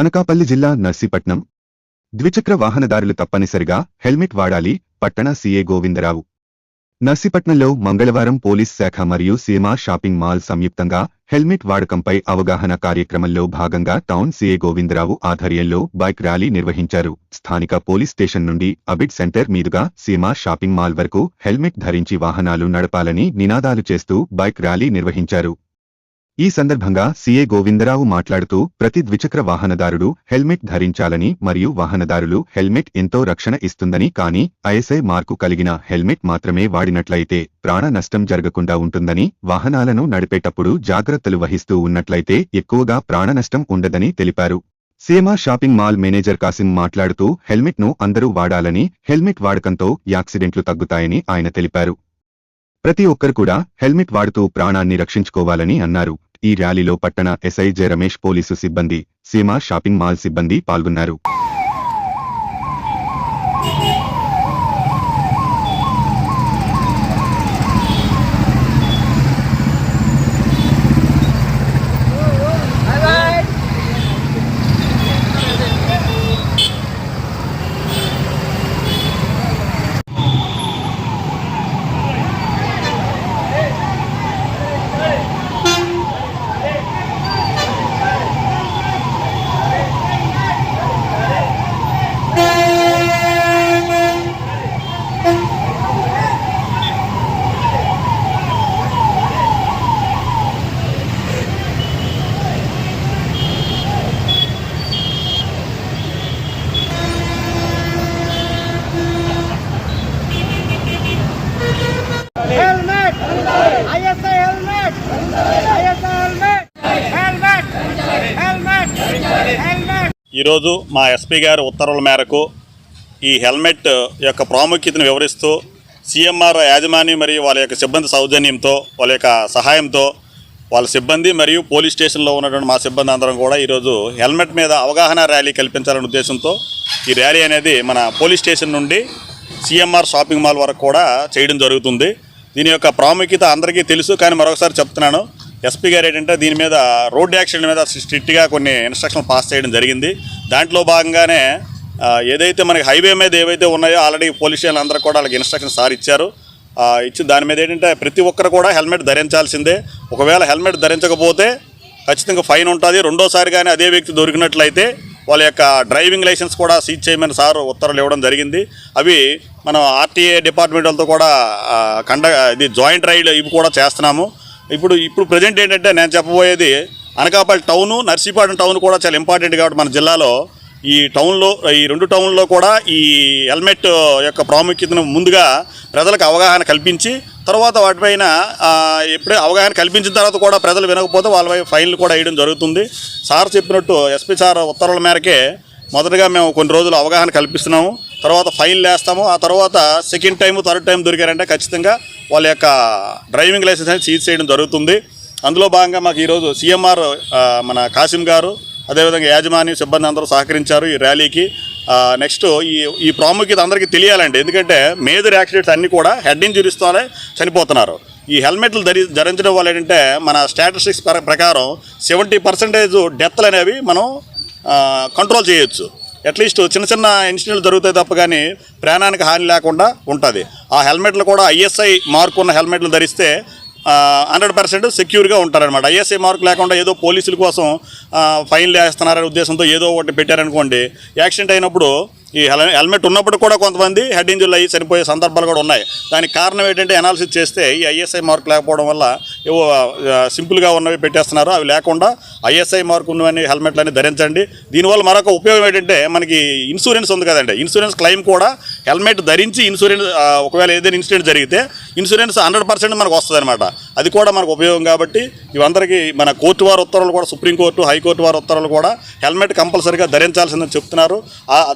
అనకాపల్లి జిల్లా నర్సీపట్నం. ద్విచక్ర వాహనదారులు తప్పనిసరిగా హెల్మెట్ వాడాలి పట్టణ సీఏ గోవిందరావు. నర్సీపట్నంలో మంగళవారం పోలీస్ శాఖ మరియు సీమా షాపింగ్ మాల్ సంయుక్తంగా హెల్మెట్ వాడకంపై అవగాహన కార్యక్రమంలో భాగంగా టౌన్ సీఏ గోవిందరావు ఆధ్వర్యంలో బైక్ ర్యాలీ నిర్వహించారు. స్థానిక పోలీస్ స్టేషన్ నుండి అబిడ్ సెంటర్ మీదుగా సీమా షాపింగ్ మాల్ వరకు హెల్మెట్ ధరించి వాహనాలు నడపాలని నినాదాలు చేస్తూ బైక్ ర్యాలీ నిర్వహించారు. ఈ సందర్భంగా సీఏ గోవిందరావు మాట్లాడుతూ ప్రతి ద్విచక్ర వాహనదారుడు హెల్మెట్ ధరించాలని మరియు వాహనదారులు హెల్మెట్ ఎంతో రక్షణ ఇస్తుందని కానీ ఐఎస్ఐ మార్కు కలిగిన హెల్మెట్ మాత్రమే వాడినట్లయితే ప్రాణ నష్టం జరగకుండా ఉంటుందని వాహనాలను నడిపేటప్పుడు జాగ్రత్తలు వహిస్తూ ఉన్నట్లయితే ఎక్కువగా ప్రాణ నష్టం ఉండదని తెలిపారు. Seema shopping mall manager Kasim మాట్లాడుతూ హెల్మెట్ను అందరూ వాడాలని హెల్మెట్ వాడకంతో యాక్సిడెంట్లు తగ్గుతాయని ఆయన తెలిపారు. ప్రతి ఒక్కరు కూడా హెల్మెట్ వాడుతూ ప్రాణాన్ని రక్షించుకోవాలని అన్నారు. ఈ ర్యాలీలో పట్టణ ఎస్ఐ జె రమేష్ పోలీసు సిబ్బంది సీమా షాపింగ్ మాల్ సిబ్బంది పాల్గొన్నారు. ఈరోజు మా ఎస్పీ గారి ఉత్తర్వుల మేరకు ఈ హెల్మెట్ యొక్క ప్రాముఖ్యతను వివరిస్తూ సీఎంఆర్ యాజమాన్యం మరియు వాళ్ళ యొక్క సిబ్బంది సౌజన్యంతో వాళ్ళ యొక్క సహాయంతో వాళ్ళ సిబ్బంది మరియు పోలీస్ స్టేషన్లో ఉన్నటువంటి మా సిబ్బంది అందరం కూడా ఈరోజు హెల్మెట్ మీద అవగాహన ర్యాలీ కల్పించాలనే ఉద్దేశంతో ఈ ర్యాలీ అనేది మన పోలీస్ స్టేషన్ నుండి సిఎంఆర్ షాపింగ్ మాల్ వరకు కూడా చేయడం జరుగుతుంది. దీని యొక్క ప్రాముఖ్యత అందరికీ తెలుసు కానీ మరొకసారి చెప్తున్నాను. ఎస్పీ గారు ఏంటంటే దీని మీద రోడ్ యాక్సిడెంట్ మీద స్ట్రిక్ట్గా కొన్ని ఇన్స్ట్రక్షన్ పాస్ చేయడం జరిగింది. దాంట్లో భాగంగానే ఏదైతే మనకి హైవే మీద ఏవైతే ఉన్నాయో ఆల్రెడీ పోలీస్ స్టేషన్ అందరూ కూడా వాళ్ళకి ఇన్స్ట్రక్షన్ సార్ ఇచ్చారు. ఇచ్చి దాని మీద ఏంటంటే ప్రతి ఒక్కరు కూడా హెల్మెట్ ధరించాల్సిందే. ఒకవేళ హెల్మెట్ ధరించకపోతే ఖచ్చితంగా ఫైన్ ఉంటుంది. రెండోసారి కానీ అదే వ్యక్తి దొరికినట్లయితే వాళ్ళ యొక్క డ్రైవింగ్ లైసెన్స్ కూడా సీజ్ చేయమని సార్ ఉత్తర్వులు ఇవ్వడం జరిగింది. అవి మనం ఆర్టీఏ డిపార్ట్మెంట్ కూడా కండ ఇది జాయింట్ రైడ్ ఇవి కూడా చేస్తున్నాము. ఇప్పుడు ఇప్పుడు ప్రజెంట్ ఏంటంటే నేను చెప్పబోయేది అనకాపల్లి టౌను నర్సీపాటం టౌన్ కూడా చాలా ఇంపార్టెంట్ కాబట్టి మన జిల్లాలో ఈ టౌన్లో ఈ రెండు టౌన్లో కూడా ఈ హెల్మెట్ యొక్క ప్రాముఖ్యతను ముందుగా ప్రజలకు అవగాహన కల్పించి తర్వాత వాటిపైన ఎప్పుడే అవగాహన కల్పించిన తర్వాత కూడా ప్రజలు వినకపోతే వాళ్ళపై ఫైన్లు కూడా వేయడం జరుగుతుంది. సార్ చెప్పినట్టు ఎస్పీ సార్ ఉత్తర్వుల మేరకే మొదటగా మేము కొన్ని రోజులు అవగాహన కల్పిస్తున్నాము. తర్వాత ఫైన్లు వేస్తాము ఆ తర్వాత సెకండ్ టైం థర్డ్ టైం దొరికారంటే ఖచ్చితంగా వాళ్ళ యొక్క డ్రైవింగ్ లైసెన్స్ అనేది సీజ్ చేయడం జరుగుతుంది. అందులో భాగంగా మాకు ఈరోజు సీఎంఆర్ మన కాసిం గారు అదేవిధంగా యాజమాన్యం సిబ్బంది అందరూ సహకరించారు ఈ ర్యాలీకి. నెక్స్ట్ ఈ ఈ ప్రాముఖ్యత అందరికీ తెలియాలండి. ఎందుకంటే మేజర్ యాక్సిడెంట్స్ అన్నీ కూడా హెడ్ ఇంజురీస్తోనే చనిపోతున్నారు. ఈ హెల్మెట్లు ధరి ధరించడం వల్ల ఏంటంటే మన స్టాటిస్టిక్స్ ప్ర- ప్రకారం సెవెంటీ పర్సెంటేజ్ డెత్లు అనేవి మనం కంట్రోల్ చేయొచ్చు. అట్లీస్ట్ చిన్న చిన్న ఇన్సిడెంట్లు జరుగుతాయి తప్ప కానీ ప్రాణానికి హాని లేకుండా ఉంటుంది. ఆ హెల్మెట్లు కూడా ఐఎస్ఐ మార్క్ ఉన్న హెల్మెట్లు ధరిస్తే హండ్రెడ్ పర్సెంట్ సెక్యూర్గా ఉంటారనమాట ఐఎస్ఐ మార్క్ లేకుండా ఏదో పోలీసుల కోసం ఫైన్లు వేస్తున్నారనే ఉద్దేశంతో ఏదో ఒకటి పెట్టారనుకోండి యాక్సిడెంట్ అయినప్పుడు ఈ హెల్మెట్ ఉన్నప్పుడు కూడా కొంతమంది హెడ్ ఇంజులు అయ్యి చనిపోయే సందర్భాలు కూడా ఉన్నాయి. దానికి కారణం ఏంటంటే అనాలిసిస్ చేస్తే ఈ ఐఎస్ఐ మార్క్ లేకపోవడం వల్ల ఏవో సింపుల్గా ఉన్నవి పెట్టేస్తున్నారు. అవి లేకుండా ఐఎస్ఐ మార్క్ ఉన్నవన్నీ హెల్మెట్లని ధరించండి. దీనివల్ల మరొక ఉపయోగం ఏంటంటే మనకి ఇన్సూరెన్స్ ఉంది కదండి. ఇన్సూరెన్స్ క్లెయిమ్ కూడా హెల్మెట్ ధరించి ఇన్సూరెన్స్ ఒకవేళ ఏదైనా ఇన్సిడెంట్ జరిగితే ఇన్సూరెన్స్ హండ్రెడ్ పర్సెంట్ మనకు వస్తుంది అనమాట అది కూడా మనకు ఉపయోగం కాబట్టి ఇవందరికీ మన కోర్టు వారి ఉత్తర్వులు కూడా సుప్రీంకోర్టు హైకోర్టు వారి ఉత్తర్వులు కూడా హెల్మెట్ కంపల్సరీగా ధరించాల్సిందని చెప్తున్నారు.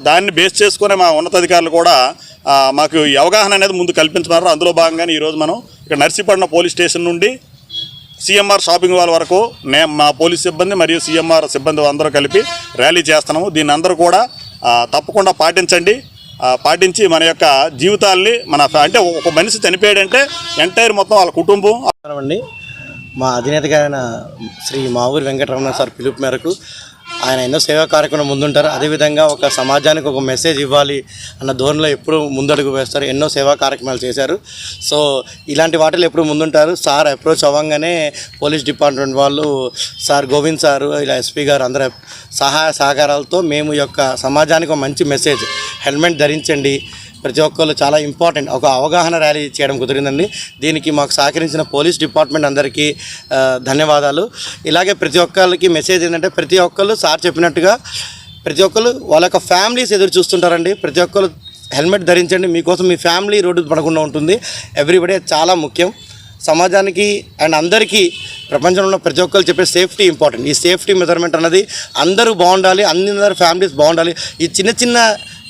దాన్ని బేస్ చేసుకునే మా ఉన్నతాధికారులు కూడా మాకు ఈ అవగాహన అనేది ముందు కల్పించున్నారు అందులో భాగంగానే ఈరోజు మనం ఇక్కడ నర్సీపట్నం పోలీస్ స్టేషన్ నుండి సీఎంఆర్ షాపింగ్ మాల్ వరకు నే మా పోలీస్ సిబ్బంది మరియు సీఎంఆర్ సిబ్బంది అందరూ కలిపి ర్యాలీ చేస్తున్నాము. దీన్ని అందరూ కూడా తప్పకుండా పాటించండి. పాటించి మన యొక్క జీవితాల్ని మన అంటే ఒక మనిషి చనిపోయాడంటే ఎంటైర్ మొత్తం వాళ్ళ కుటుంబం. అండి. మా అధినేత గారైన శ్రీ మావూరి వెంకటరమణ సార్ పిలుపు మేరకు ఆయన ఎన్నో సేవా కార్యక్రమం ముందుంటారు. అదేవిధంగా ఒక సమాజానికి ఒక మెసేజ్ ఇవ్వాలి అన్న ధోరణిలో ఎప్పుడు ముందడుగు వేస్తారు. ఎన్నో సేవా కార్యక్రమాలు చేశారు. సో ఇలాంటి వాటిలో ఎప్పుడు ముందుంటారు. సార్ అప్రోచ్ అవ్వగానే పోలీస్ డిపార్ట్మెంట్ వాళ్ళు సార్ గోవింద్ సారు ఇలా ఎస్పీ గారు అందరూ సహాయ సహకారాలతో మేము యొక్క సమాజానికి ఒక మంచి మెసేజ్ హెల్మెట్ ధరించండి. ప్రతి ఒక్కళ్ళు చాలా ఇంపార్టెంట్. ఒక అవగాహన ర్యాలీ చేయడం కుదిరిందండి. దీనికి మాకు సహకరించిన పోలీస్ డిపార్ట్మెంట్ అందరికీ ధన్యవాదాలు. ఇలాగే ప్రతి ఒక్కరికి మెసేజ్ ఏంటంటే ప్రతి ఒక్కళ్ళు సార్ చెప్పినట్టుగా ప్రతి ఒక్కళ్ళు వాళ్ళ యొక్క ఫ్యామిలీస్ ఎదురు చూస్తుంటారండి. ప్రతి ఒక్కరు హెల్మెట్ ధరించండి. మీకోసం మీ ఫ్యామిలీ రోడ్డు పడకుండా ఉంటుంది. ఎవ్రీబడే చాలా ముఖ్యం. సమాజానికి అండ్ అందరికీ ప్రపంచంలో ఉన్న ప్రతి ఒక్కరు చెప్పే సేఫ్టీ ఇంపార్టెంట్. ఈ సేఫ్టీ మెజర్మెంట్ అన్నది అందరూ బాగుండాలి అందరి ఫ్యామిలీస్ బాగుండాలి. ఈ చిన్న చిన్న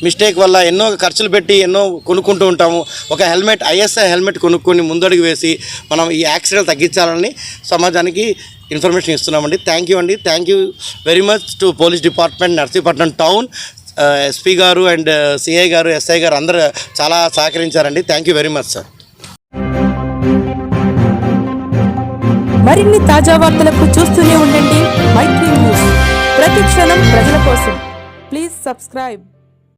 మిస్టేక్ వల్ల ఎన్నో ఖర్చులు పెట్టి ఎన్నో కొనుక్కుంటూ ఉంటాము. ఒక హెల్మెట్ ఐఎస్ఐ హెల్మెట్ కొనుక్కొని ముందడుగు వేసి మనం ఈ యాక్సిడెంట్ తగ్గించాలని సమాజానికి ఇన్ఫర్మేషన్ ఇస్తున్నామండి. థ్యాంక్ యూ అండి. Thank you very much to police department Narsipatnam town SP గారు అండ్ సిఐ uh, గారు ఎస్ఐ గారు అందరూ చాలా సహకరించారండి. Thank you very much sir మరిన్ని తాజా వార్తలకు చూస్తూనే ఉండండి. మైత్రి న్యూస్ ప్రతి క్షణం ప్రజల కోసం. Please subscribe